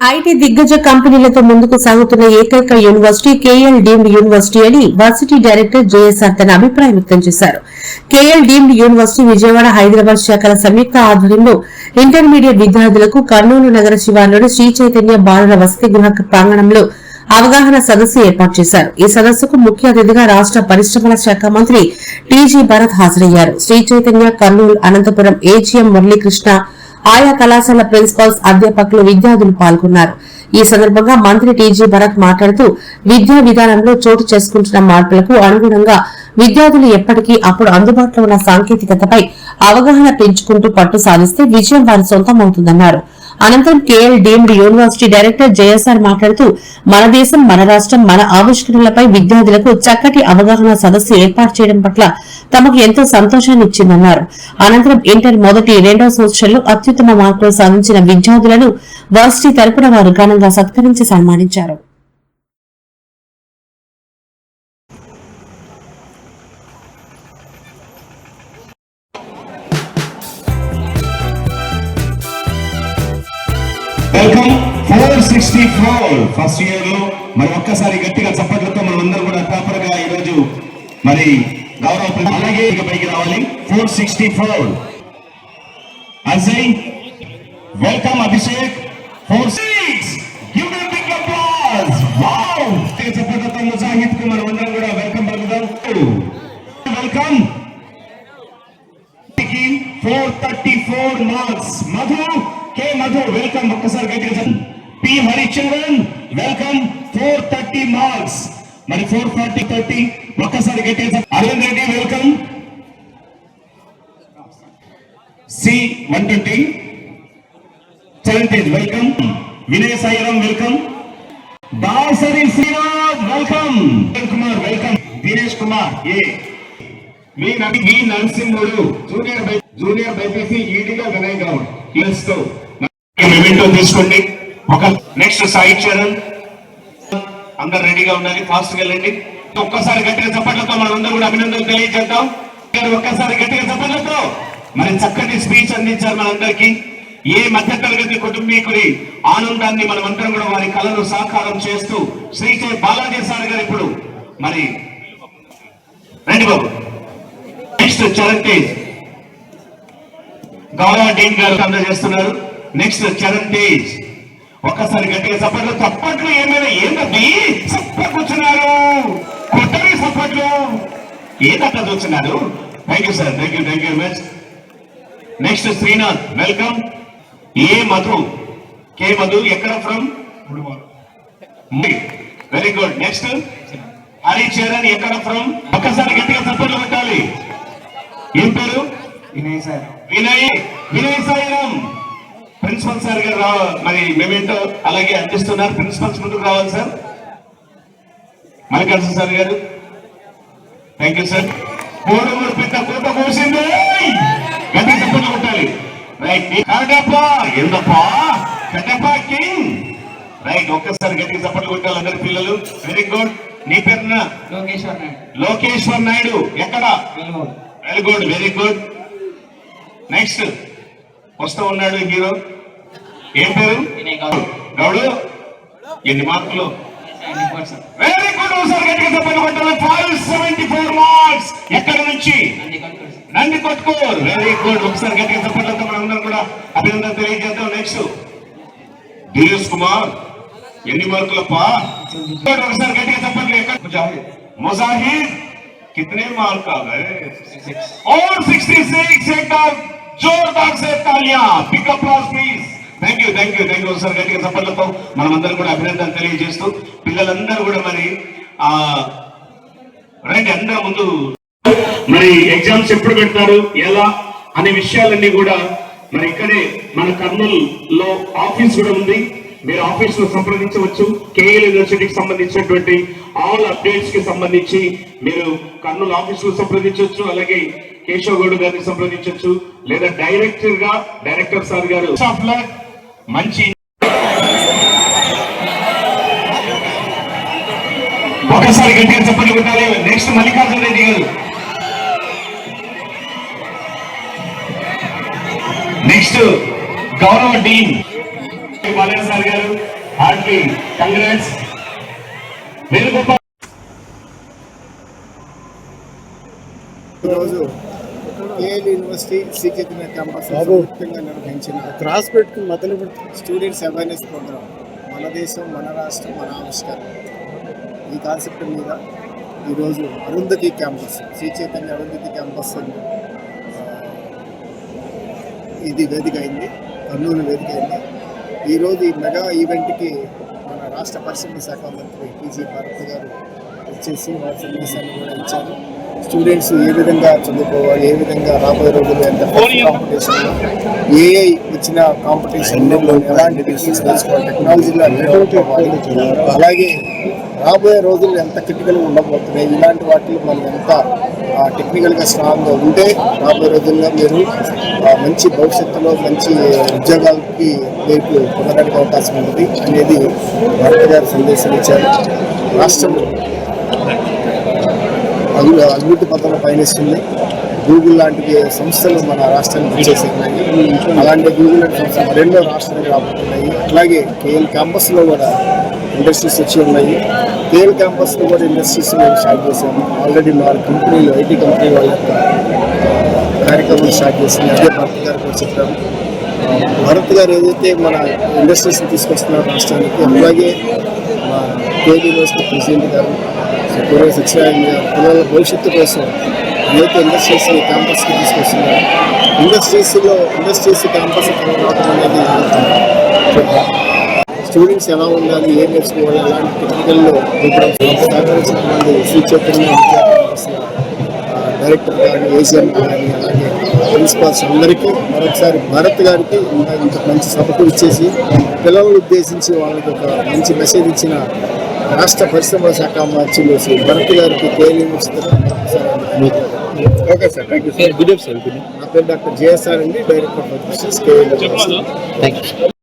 IT దిగ్గజ కంపెనీలతో ముందుకు సాగుతున్న ఏకైక యూనివర్సిటీ కేఎల్ డీమ్డ్ యూనివర్సిటీ అని వర్సిటీ డైరెక్టర్ జేఎస్ఆర్ తన అభిప్రాయం వ్యక్తం చేశారు. KL deemed university Vijayawada Hyderabad శాఖల సంయుక్త ఆధ్వర్యంలో ఇంటర్మీడియట్ విద్యార్థులకు కర్నూలు నగర శివార్లోని శ్రీ చైతన్య బాలుర వసతి గృహ ప్రాంగణంలో అవగాహన సదస్సు ఏర్పాటు చేశారు. ఈ సదస్సుకు ముఖ్య అతిథిగా రాష్ట పరిశ్రమల శాఖ మంత్రి టీజీ భరత్ హాజరయ్యారు. శ్రీ చైతన్య కర్నూలు అనంతపురం ఏజీఎం మురళీకృష్ణ ఆయా కళాశాల ప్రిన్సిపాల్స్ అధ్యాపకులు విద్యార్థులు పాల్గొన్నారు. ఈ సందర్భంగా మంత్రి టీజీ భరత్ మాట్లాడుతూ విద్యా విధానంలో చోటు చేసుకుంటున్న మార్పులకు అనుగుణంగా విద్యార్థులు ఎప్పటికీ అప్పుడు అందుబాటులో ఉన్న సాంకేతికతపై అవగాహన పెంచుకుంటూ పట్టు సాధిస్తే విజయం వారి సొంతమవుతుందన్నారు అనంతరం KL deemed university director JSR మాట్లాడుతూ మన దేశం మన రాష్ట్రం మన ఆవిష్కరణలపై విద్యార్థులకు చక్కటి అవగాహన సదస్సు ఏర్పాటు చేయడం పట్ల తమకు ఎంతో సంతోషాన్ని ఇచ్చిందన్నారు అనంతరం ఇంటర్ మొదటి రెండవ సంవత్సరంలో అత్యుత్తమ మార్కులు సాధించిన విద్యార్థులను వర్సిటీ తరపున వారు ఘనంగా సత్కరించి సన్మానించారు. Welcome four sixty four first ఇయర్లో మరి ఒక్కసారి గట్టిగా చప్పట్లతో మనం అందరూ కూడా ప్రాపర్గా ఈరోజు మరి గౌరవ అలాగే ఇక పైకి రావాలి. Four sixty four Ajay welcome Abhishek. Four six చప్పట్లతో ముజాహిద్కు మనం అందరం కూడా welcome పలుకుదాం. Welcome four thirty four marks Madhu welcome ఒక్కసారి గట్టిగా P Haricharan welcome four thirty marks మరి ఫోర్ ఫార్టీ థర్టీ ఒక్కసారి గట్టిగా Arvind Reddy welcome C one twenty Charan welcome Vinaya Sairam welcome Dasari Srinath welcome Kumar welcome Dinesh Kumar ఏ మీ నటి మీ నరసింహుడు junior junior BiPC ఈడీగా వినయ్ గౌడ్. ప్లస్తో మెమెంటో తీసుకోండి. ఒక నెక్స్ట్ సాయి చరణ్ అందరు రెడీగా ఉండాలి ఫాస్ట్ వెళ్ళండి. ఒక్కసారి గట్టిగా చప్పట్లతో మనం కూడా అభినందనలు తెలియజేద్దాం. ఒక్కసారి గట్టిగా చప్పట్లతో. మరి చక్కటి స్పీచ్ అందించారు మనందరికీ ఏ మధ్య తరగతి కుటుంబీకుడి ఆనందాన్ని మనం అందరం కూడా వారి కళను సాకారం చేస్తూ శ్రీ కే బాలాజీ సార్ గారు ఇప్పుడు మరి రండి బాబు. నెక్స్ట్ చరణ్ తేజ్. గౌరవ డీన్ గారు అందజేస్తున్నారు. నెక్స్ట్ చరణ్ తేజ్ ఒక్కసారి గట్టిగా చప్పట్లు చప్పట్లు ఏమైనా ఏంటది చప్పట్లు కూర్చున్నారు. కొట్టని చప్పట్లు. ఏదట్లా చూస్తున్నారు? Thank you sir thank you thank you much next Srinath welcome A Madhu K Madhu ఎక్కడ from very good next Hari Charan ఎక్కడ ఫ్రమ్ ఒక్కసారి గట్టిగా చప్పట్లు కొట్టాలి. ఏం పేరు? Vinay sir Vinay. Vinay Sairam. Principal sir గారు రావ మరి మేమేంటో అలాగే అందిస్తున్నారు ప్రిన్సిపల్స్ ముందుకు రావాలి సార్. మల్లికార్జున సార్ గారు. థ్యాంక్ యూ సార్ కోడమూరు పెద్ద కోట కోసింది. గట్టి చప్పట్లు కొట్టాలి రైట్ కడప ఎందప్పా కడప కింగ్ రైట్ ఒక్కసారి గట్టిగా చప్పట్లు కొట్టాలి అందరి పిల్లలు. వెరీ గుడ్ నీ పేరున? లోకేశ్వర్ నాయుడు. లోకేశ్వర్ నాయుడు. ఎక్కడ? Velugodu. Good very good next వస్తూ ఉన్నాడు హీరో ఏం పేరు వినయ్ గౌడ్ గౌడు ఎన్ని మార్కులు seventy four sir very good ఒకసారి గట్టిగా చెప్పండి కొట్టాలి ఫైవ్ సెవెంటీ ఫోర్ మార్క్స్ ఎక్కడ నుంచి Nandi కొట్టుకోడు sir Nandi కొట్టుకోరు very good ఒకసారి గట్టిగా చెప్పట్లతో మనందరం కూడా అభినందన తెలియజేద్దాం నెక్స్ట్ దినేష్ కుమార్ ఎన్ని మార్కులప్పా ఒకసారి గట్టిగా చెప్పండి ఎక్కడ ముజాహిద్ ముజాహిద్ कितने मार्क आ गए और 66 एकदम जोरदार से तालियां big applause please thank you thank you thank you ఒకసారి గట్టిగా చప్పట్లతో మనమందరం కూడా అభినందన తెలియజేస్తూ పిల్లలందరూ కూడా మరి ఆ రండి అందరూ ముందు. మరి ఎగ్జామ్స్ ఎప్పుడు పెడతారు? ఎలా? అనే విషయాలన్నీ కూడా మరి ఇక్కడే మన కర్నూలు లో ఆఫీస్ కూడా ఉంది. మీరు ఆఫీస్లో సంప్రదించవచ్చు. కేఎల్ యూనివర్సిటీకి సంబంధించినటువంటి ఆల్ అప్డేట్స్కి సంబంధించి మీరు కర్నూలు ఆఫీస్లో సంప్రదించవచ్చు. అలాగే కేశవ్ గౌడ్ గారిని సంప్రదించవచ్చు. లేదా డైరెక్టర్గా డైరెక్టర్ సార్ గారు. ఆఫ్ మంచి ఒకసారి గట్టిగా చెప్పండి కొట్టాలి నెక్స్ట్ మల్లికార్జున రెడ్డి గారు. నెక్స్ట్ గౌరవ డీన్. బాలయ్య సార్ గారు హార్ట్లీ కంగ్రాట్స్. వేణుగోపాల్ రోజు KL university Sri Chaitanya campus సంయుక్తంగా నిర్వహించిన క్రాస్ పెట్టుకుని మొదలు స్టూడెంట్స్ అవేర్నెస్ ప్రోగ్రామ్ మన దేశం మన రాష్ట్రం మన ఆవిష్కరణ. ఈ కాన్సెప్ట్ మీద ఈరోజు అరుంధతి క్యాంపస్ శ్రీ చైతన్య అరుంధతి క్యాంపస్ ఇది వేదిక అయింది కర్నూలు వేదిక అయింది. ఈరోజు ఈ మెగా ఈవెంట్కి మన రాష్ట్ర పరిశ్రమ శాఖ మంత్రి టీజీ భారత్ గారు వచ్చేసి వారి సందేశాన్ని కూడా ఇచ్చారు. స్టూడెంట్స్ ఏ విధంగా చదువుకోవాలి ఏ విధంగా రాబోయే రోజుల్లో ఎంత కాంపిటీషన్ ఏఐ వచ్చిన కాంపిటీషన్ ఎలాంటి డిసిషన్స్ తీసుకోవాలి టెక్నాలజీలో అలాగే రాబోయే రోజుల్లో ఎంత క్రిటికల్గా ఉండబోతున్నాయి ఇలాంటి వాటిలో మనం ఎంత టెక్నికల్గా స్ట్రాంగ్గా ఉంటే రాబోయే రోజుల్లో మీరు మంచి భవిష్యత్తులో మంచి ఉద్యోగాలకి మీకు పొందడానికి అవకాశం ఉంటుంది అనేది భారత గారు సందేశం ఇచ్చారు. రాష్ట్రం అభి అభివృద్ధి పథంలో పయనిస్తుంది. గూగుల్ లాంటి సంస్థలు మన రాష్ట్రానికి వచ్చేసినాయి అలాంటి గూగుల్ లాంటి సంస్థలు మరెన్నో రాష్ట్రానికి రాబోతున్నాయి. అట్లాగే కేఎల్ క్యాంపస్లో కూడా ఇండస్ట్రీస్ వచ్చి ఉన్నాయి. కేఎల్ క్యాంపస్లో కూడా ఇండస్ట్రీస్ మేము స్టార్ట్ చేసాము. ఆల్రెడీ మా కంపెనీలు ఐటీ కంపెనీ వాళ్ళ యొక్క కార్యక్రమం స్టార్ట్ చేసింది. అదే భరత్ గారు కూడా చెప్పాము భరత్ గారు ఏదైతే మన ఇండస్ట్రీస్ని తీసుకొస్తున్నారు రాష్ట్రానికి అలాగే మా కేఎల్ యూనివర్సిటీ ప్రెసిడెంట్ గారు పూర్వ సత్యనారాయణ గారు పిల్లల భవిష్యత్తు కోసం ఏదైతే ఇండస్ట్రీస్ క్యాంపస్కి తీసుకొస్తున్నారు ఇండస్ట్రీస్లో ఇండస్ట్రీస్ క్యాంపస్ రావడం అనేది స్టూడెంట్స్ ఎలా ఉండాలి ఏం నేర్చుకోవాలి అలాంటి టెక్నికల్లో సహకరించినటువంటి శ్రీ డైరెక్టర్ కానీ ఏసీఎం గారిని అలాగే ప్రిన్సిపాల్స్ అందరికీ మరొకసారి భారత్ గారికి ఇంకా ఇంత మంచి సభకు ఇచ్చేసి పిల్లలను ఉద్దేశించి వాళ్ళకి ఒక మంచి మెసేజ్ ఇచ్చిన రాష్ట్ర పరిశ్రమల శాఖ మంత్రులు శ్రీ భరత్ గారికి okay sir thank you sir good sir. Good నా పేరు డాక్టర్ జేఎస్ఆర్ అండి డైరెక్టర్ ఆఫ్ థ్యాంక్ యూ